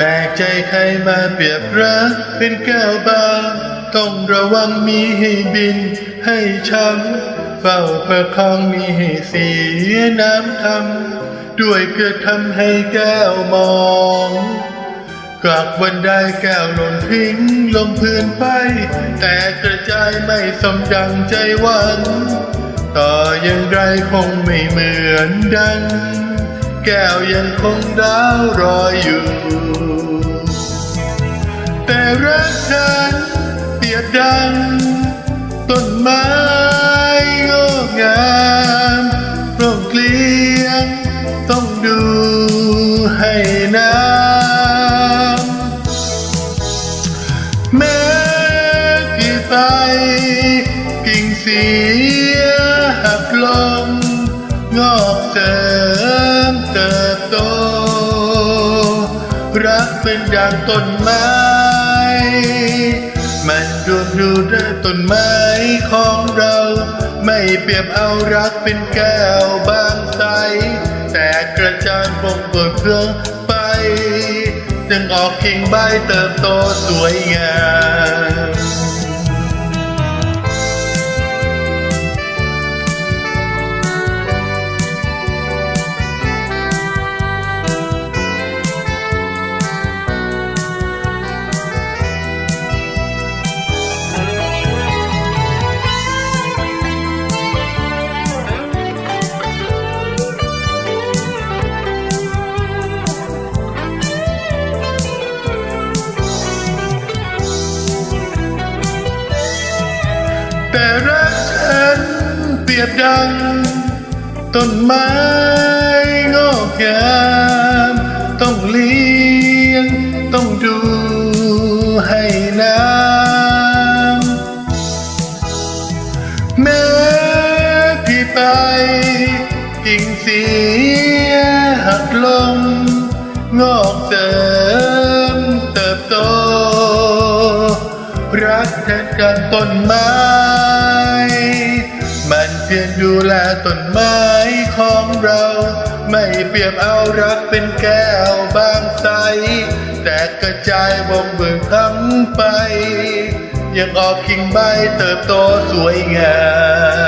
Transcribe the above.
แปลกใจใครมาเปรียบรักเป็นแก้วบางต้องระวังมีให้บิน ให้ช้ำเฝ้าประคองมีให้เสียน้ำคำด้วยเกิดทำให้แก้วมองกลับวันได้แก้วหล่นทิ้งลงพื้นไป แต่กระจายไม่สมดังใจหวัง ต่ออย่างไรคงไม่เหมือนดัง แก้วยังคงดาวรอยอยู่ ดังต้นไม้งอกงามโปร่งเกลียงต้องดูให้น้ำแม้พี่ไปกิ่งเสียหักลงงอกเสริมเติบโต รักเป็นดังต้นไม้ มันรวมดูด้วยต้นไม้ของเรา ไม่เปรียบเอารักเป็นแก้วบางใส แต่กระจานคงเปิดเพลิงไป จึงออกกิ่งใบเติบโตสวยงาม แต่รักฉันเปรียบดัง ต้นไม้งอกงาม ต้องเลี้ยง ต้องดูให้น้ำแม้พี่ไปกิ่งเสียหักลงงอกเสริมเติบโต รักแทนกันต้นไม้ เพียงดูแลต้นไม้ของเรา ไม่เปรียบเอารักเป็นแก้วบางใส แต่กระจายบ่งเบิกคำไป ยังออกกิ่งใบเติบโตสวยงาม